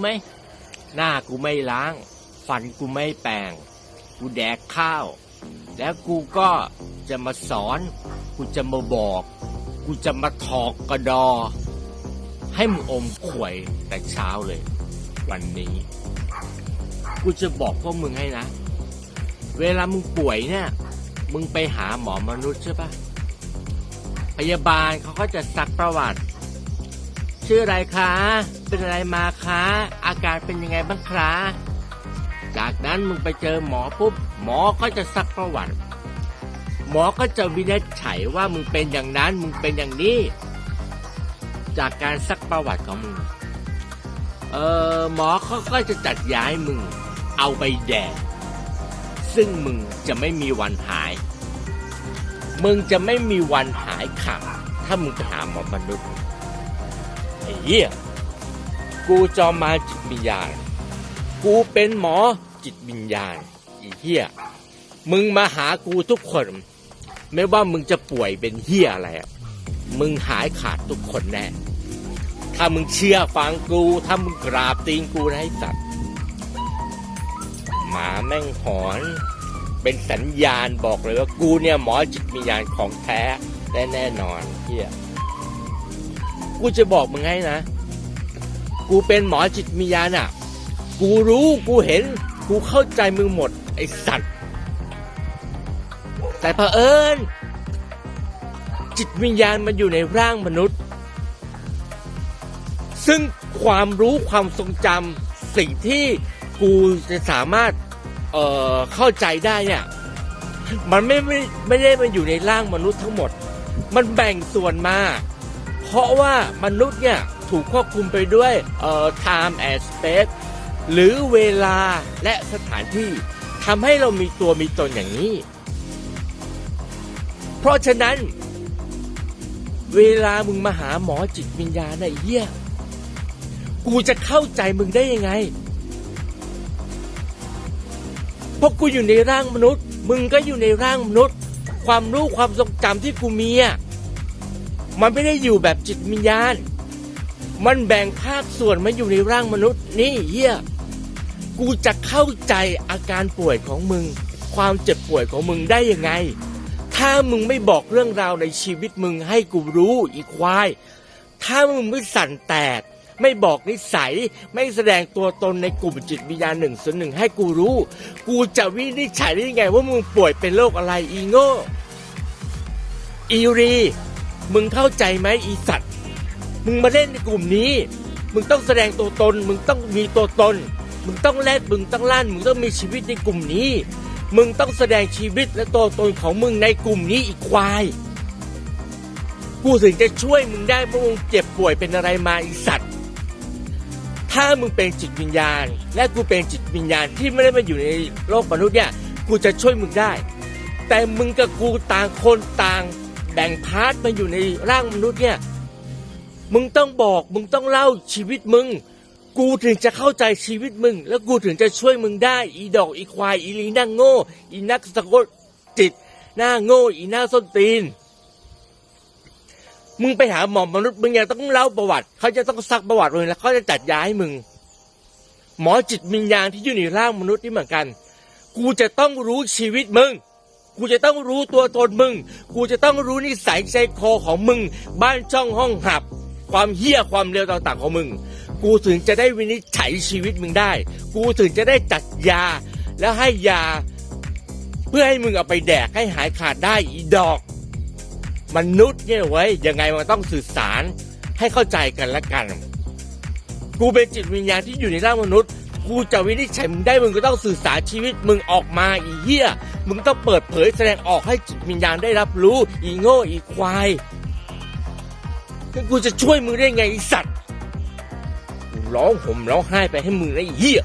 ไหม หน้ากูไม่ล้าง ฟันกูไม่แปรงกูแดกข้าว แล้วกูก็จะมาสอน กูจะมาบอก กูจะมาถอกกระดอ ให้มึงอมข่วยแต่เช้าเลย วันนี้ กูจะบอกพวกมึงให้นะ เวลามึงป่วยเนี่ย มึงไปหาหมอมนุษย์ใช่ปะพยาบาลเขาก็จะซักประวัติ ชื่ออะไรคะ เป็นอะไรมาคะ อาการเป็นยังไงบ้างคะจากนั้นมึงไปเจอหมอปุ๊บหมอก็จะซักประวัติ หมอก็จะวินิจฉัยว่ามึงเป็นอย่างนั้นมึงเป็นอย่างนี้ จากการซักประวัติของมึง เออหมอเขาก็จะจัดย้าให้มึง เอาไปแดกซึ่งมึงจะไม่มีวันหาย มึงจะไม่มีวันหายขาดถ้ามึงไปหาหมอมนุษย์ เหี้ยกูจอมมาจิตวิญญาณ กูเป็นหมอจิตวิญญาณอ้เหี้ยมึงมาหากูทุกคน ไม่ว่ามึงจะป่วยเป็นเหี้ยอะไรมึงหายขาดทุกคนแน่ ถ้ามึงเชื่อฟังกู ถ้ามึงกราบตีนกูนะให้สัตว์ หมาแม่งหอน เป็นสัญญาณบอกเลยว่ากูเนี่ยหมอจิตวิญญาณของแท้แน่แน่นอนเฮีย กูจะบอกมึงให้นะ กูเป็นหมอจิตวิญญาณอะ กูรู้กูเห็น กูเข้าใจมึงหมด ไอ้สัตว์ แต่เผอิญจิตวิญญาณมันอยู่ในร่างมนุษย์ ซึ่งความรู้ความทรงจำสิ่งที่กูจะสามารถเอ่อเข้าใจได้เนี่ยมันไม่ไม่ไม่ได้มาอยู่ในร่างมนุษย์ทั้งหมด มันแบ่งส่วนมา เพราะว่ามนุษย์เนี่ยถูกควบคุมไปด้วยเอ่อ time and space หรือเวลาและสถานที่ทำให้เรามีตัวมีตนอย่างนี้ เพราะฉะนั้น เวลามึงมาหาหมอจิตวิญญาณไอ้เหี้ยกูจะเข้าใจมึงได้ยังไงเพราะกูอยู่ในร่างมนุษย์ มึงก็อยู่ในร่างมนุษย์ ความรู้ความทรงจำที่กูมีอะ มันไม่ได้อยู่แบบจิตวิญญาณ มันแบ่งภาคส่วนมาอยู่ในร่างมนุษย์ นี่เฮียกูจะเข้าใจอาการป่วยของมึง ความเจ็บป่วยของมึงได้ยังไง ถ้ามึงไม่บอกเรื่องราวในชีวิตมึงให้กูรู้อีควาย ถ้ามึงไม่สั่นแตก ไม่บอกนิสัย ไม่แสดงตัวตนในกลุ่มจิตวิญญาณหนึ่งส่วนหนึ่งให้กูรู้ กูจะวินิจฉัยได้ยังไงว่ามึงป่วยเป็นโรคอะไรอีโง่อีรี มึงเข้าใจไหมอีสัตว์ มึงมาเล่นในกลุ่มนี้ มึงต้องแสดงตัวตน มึงต้องมีตัวตน มึงต้องแลดมึงต้องลั่น มึงต้องมีชีวิตในกลุ่มนี้ มึงต้องแสดงชีวิตและตัวตนของมึงในกลุ่มนี้อีกควาย กูถึงจะช่วยมึงได้เพราะมึงเจ็บป่วยเป็นอะไรมาอีสัตว์ ถ้ามึงเป็นจิตวิญญาณ และกูเป็นจิตวิญญาณที่ไม่ได้มาอยู่ในโลกมนุษย์เนี่ย กูจะช่วยมึงได้ แต่มึงกับกูต่างคนต่าง แบ่งพาร์ทมาอยู่ในร่างมนุษย์เนี่ย มึงต้องบอกมึงต้องเล่าชีวิตมึง กูถึงจะเข้าใจชีวิตมึง แล้วกูถึงจะช่วยมึงได้ อีดอกอีควายอีลีนั่งโง่ อีนักสะกดจิต หน้าโง่ อีหน้าส้นตีน มึงไปหาหมอมนุษย์มึงยังต้องเล่าประวัติ เขาจะต้องซักประวัติมึงแล้วเขาจะจัดยาให้มึง หมอจิตวิญญาณที่อยู่ในร่างมนุษย์นี่เหมือนกัน กูจะต้องรู้ชีวิตมึง กูจะต้องรู้ตัวตนมึง กูจะต้องรู้นิสัยใจคอของมึง บ้านช่องห้องหับ ความเหี้ยความเร็วต่างๆของมึง กูถึงจะได้วินิจฉัยชีวิตมึงได้ กูถึงจะได้จัดยา แล้วให้ยา เพื่อให้มึงเอาไปแดกให้หายขาดได้อีดอก มนุษย์เนี่ยเว้ยังไงมันต้องสื่อสารให้เข้าใจกันละกัน กูเป็นจิตวิญญาณที่อยู่ในร่างมนุษย์กูจะวินิจฉัยมึงได้มึงก็ต้องสื่อสารชีวิตมึงออกมาอีเหี้ย มึงต้องเปิดเผยแสดงออกให้จิตวิญญาณได้รับรู้ อีโง่อีควายงั้นกูจะช่วยมึงได้ไงไอสัตว์กูร้องห่มร้องไห้ไปให้มึงนะไอ้เหี้ย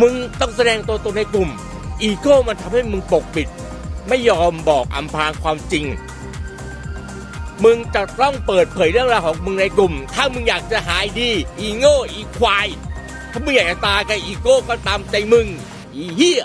มึงต้องแสดงตัวตนในกลุ่ม อีโก้มันทำให้มึงปกปิด ไม่ยอมบอกอำพรางความจริง มึงจะต้องเปิดเผยเรื่องราวของมึงในกลุ่ม ถ้ามึงอยากจะหายดี อีโง่อีควาย ถ้ามึงอยากจะตายกับอีโก้ก็ตามใจมึง อีเหี้ย